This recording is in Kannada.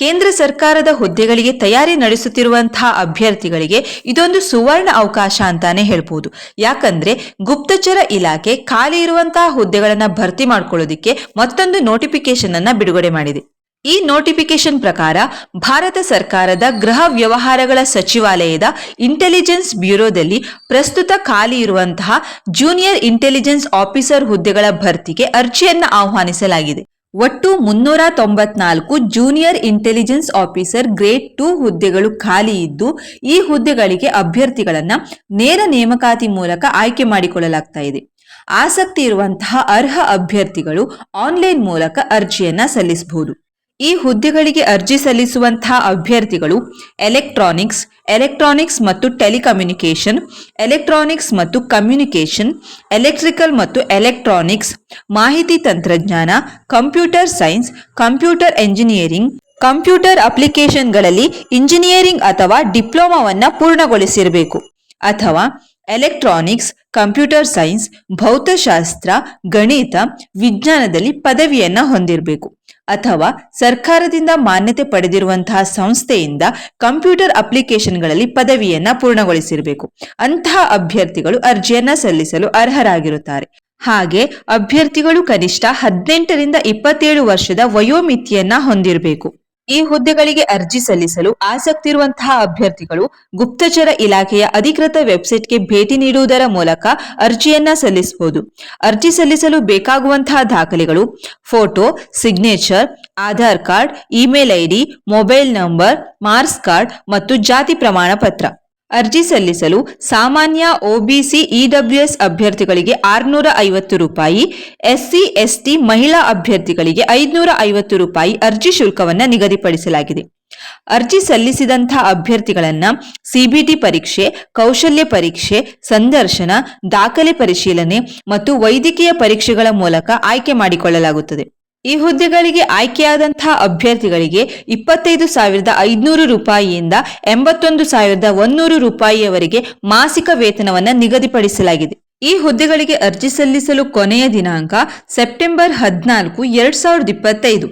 ಕೇಂದ್ರ ಸರ್ಕಾರದ ಹುದ್ದೆಗಳಿಗೆ ತಯಾರಿ ನಡೆಸುತ್ತಿರುವಂತಹ ಅಭ್ಯರ್ಥಿಗಳಿಗೆ ಇದೊಂದು ಸುವರ್ಣ ಅವಕಾಶ ಅಂತಾನೆ ಹೇಳ್ಬೋದು. ಯಾಕಂದ್ರೆ ಗುಪ್ತಚರ ಇಲಾಖೆ ಖಾಲಿ ಇರುವಂತಹ ಹುದ್ದೆಗಳನ್ನ ಭರ್ತಿ ಮಾಡ್ಕೊಳ್ಳೋದಿಕ್ಕೆ ಮತ್ತೊಂದು ನೋಟಿಫಿಕೇಶನ್ ಅನ್ನ ಬಿಡುಗಡೆ ಮಾಡಿದೆ. ಈ ನೋಟಿಫಿಕೇಶನ್ ಪ್ರಕಾರ ಭಾರತ ಸರ್ಕಾರದ ಗೃಹ ವ್ಯವಹಾರಗಳ ಸಚಿವಾಲಯದ ಇಂಟೆಲಿಜೆನ್ಸ್ ಬ್ಯೂರೋದಲ್ಲಿ ಪ್ರಸ್ತುತ ಖಾಲಿ ಇರುವಂತಹ ಜೂನಿಯರ್ ಇಂಟೆಲಿಜೆನ್ಸ್ ಆಫೀಸರ್ ಹುದ್ದೆಗಳ ಭರ್ತಿಗೆ ಅರ್ಜಿಯನ್ನ ಆಹ್ವಾನಿಸಲಾಗಿದೆ. ಒಟ್ಟು ಮುನ್ನೂರ ತೊಂಬತ್ನಾಲ್ಕು junior intelligence officer grade two ಹುದ್ದೆಗಳು ಖಾಲಿ ಇದ್ದು, ಈ ಹುದ್ದೆಗಳಿಗೆ ಅಭ್ಯರ್ಥಿಗಳನ್ನು ನೇರ ನೇಮಕಾತಿ ಮೂಲಕ ಆಯ್ಕೆ ಮಾಡಿಕೊಳ್ಳಲಾಗ್ತಾ ಇದೆ. ಆಸಕ್ತಿ ಇರುವಂತಹ ಅರ್ಹ ಅಭ್ಯರ್ಥಿಗಳು ಆನ್ಲೈನ್ ಮೂಲಕ ಅರ್ಜಿಯನ್ನ ಸಲ್ಲಿಸಬಹುದು. ಈ ಹುದ್ದೆಗಳಿಗೆ ಅರ್ಜಿ ಸಲ್ಲಿಸುವಂತಹ ಅಭ್ಯರ್ಥಿಗಳು ಎಲೆಕ್ಟ್ರಾನಿಕ್ಸ್ ಎಲೆಕ್ಟ್ರಾನಿಕ್ಸ್ ಮತ್ತು ಟೆಲಿಕಮ್ಯುನಿಕೇಷನ್, ಎಲೆಕ್ಟ್ರಾನಿಕ್ಸ್ ಮತ್ತು ಕಮ್ಯುನಿಕೇಷನ್, ಎಲೆಕ್ಟ್ರಿಕಲ್ ಮತ್ತು ಎಲೆಕ್ಟ್ರಾನಿಕ್ಸ್, ಮಾಹಿತಿ ತಂತ್ರಜ್ಞಾನ, computer science, computer engineering, computer ಅಪ್ಲಿಕೇಶನ್ಗಳಲ್ಲಿ ಇಂಜಿನಿಯರಿಂಗ್ ಅಥವಾ ಡಿಪ್ಲೊಮಾವನ್ನು ಪೂರ್ಣಗೊಳಿಸಿರಬೇಕು ಅಥವಾ ಎಲೆಕ್ಟ್ರಾನಿಕ್ಸ್, ಕಂಪ್ಯೂಟರ್ ಸೈನ್ಸ್, ಭೌತಶಾಸ್ತ್ರ, ಗಣಿತ, ವಿಜ್ಞಾನದಲ್ಲಿ ಪದವಿಯನ್ನ ಹೊಂದಿರಬೇಕು. ಅಥವಾ ಸರ್ಕಾರದಿಂದ ಮಾನ್ಯತೆ ಪಡೆದಿರುವಂತಹ ಸಂಸ್ಥೆಯಿಂದ ಕಂಪ್ಯೂಟರ್ ಅಪ್ಲಿಕೇಶನ್ಗಳಲ್ಲಿ ಪದವಿಯನ್ನ ಪೂರ್ಣಗೊಳಿಸಿರಬೇಕು. ಅಂತಹ ಅಭ್ಯರ್ಥಿಗಳು ಅರ್ಜಿಯನ್ನ ಸಲ್ಲಿಸಲು ಅರ್ಹರಾಗಿರುತ್ತಾರೆ. ಹಾಗೆ ಅಭ್ಯರ್ಥಿಗಳು ಕನಿಷ್ಠ ಹದಿನೆಂಟರಿಂದ ಇಪ್ಪತ್ತೇಳು ವರ್ಷದ ವಯೋಮಿತಿಯನ್ನ ಹೊಂದಿರಬೇಕು. ಈ ಹುದ್ದೆಗಳಿಗೆ ಅರ್ಜಿ ಸಲ್ಲಿಸಲು ಆಸಕ್ತಿ ಇರುವಂತಹ ಅಭ್ಯರ್ಥಿಗಳು ಗುಪ್ತಚರ ಇಲಾಖೆಯ ಅಧಿಕೃತ ವೆಬ್ಸೈಟ್ಗೆ ಭೇಟಿ ನೀಡುವುದರ ಮೂಲಕ ಅರ್ಜಿಯನ್ನ ಸಲ್ಲಿಸಬಹುದು. ಅರ್ಜಿ ಸಲ್ಲಿಸಲು ಬೇಕಾಗುವಂತಹ ದಾಖಲೆಗಳು photo, signature, Aadhaar card, email ID, mobile number, marks card ಮತ್ತು ಜಾತಿ ಪ್ರಮಾಣ ಪತ್ರ ಅರ್ಜಿ ಸಲ್ಲಿಸಲು ಸಾಮಾನ್ಯ ಒಬಿಸಿ ಇಡಬ್ಲ್ಯೂಎಸ್ ಅಭ್ಯರ್ಥಿಗಳಿಗೆ ಆರುನೂರ ಐವತ್ತು ರೂಪಾಯಿ, ಎಸ್ಸಿ, ಎಸ್ಟಿ, ಮಹಿಳಾ ಅಭ್ಯರ್ಥಿಗಳಿಗೆ ಐದುನೂರ ಐವತ್ತು ರೂಪಾಯಿ ಅರ್ಜಿ ಶುಲ್ಕವನ್ನು ನಿಗದಿಪಡಿಸಲಾಗಿದೆ. ಅರ್ಜಿ ಸಲ್ಲಿಸಿದಂಥ ಅಭ್ಯರ್ಥಿಗಳನ್ನು ಸಿಬಿಟಿ ಪರೀಕ್ಷೆ, ಕೌಶಲ್ಯ ಪರೀಕ್ಷೆ, ಸಂದರ್ಶನ, ದಾಖಲೆ ಪರಿಶೀಲನೆ ಮತ್ತು ವೈದ್ಯಕೀಯ ಪರೀಕ್ಷೆಗಳ ಮೂಲಕ ಆಯ್ಕೆ ಮಾಡಿಕೊಳ್ಳಲಾಗುತ್ತದೆ. ಈ ಹುದ್ದೆಗಳಿಗೆ ಆಯ್ಕೆಯಾದಂತಹ ಅಭ್ಯರ್ಥಿಗಳಿಗೆ ಇಪ್ಪತ್ತೈದು ಸಾವಿರದ ಐದುನೂರು ರೂಪಾಯಿಯಿಂದ ಎಂಬತ್ತೊಂದು ಸಾವಿರದ ಒಂದೂರು ರೂಪಾಯಿಯವರೆಗೆ ಮಾಸಿಕ ವೇತನವನ್ನು ನಿಗದಿಪಡಿಸಲಾಗಿದೆ. ಈ ಹುದ್ದೆಗಳಿಗೆ ಅರ್ಜಿ ಸಲ್ಲಿಸಲು ಕೊನೆಯ ದಿನಾಂಕ ಸೆಪ್ಟೆಂಬರ್ ಹದಿನಾಲ್ಕು, ಎರಡ್ ಸಾವಿರದ ಇಪ್ಪತ್ತೈದು.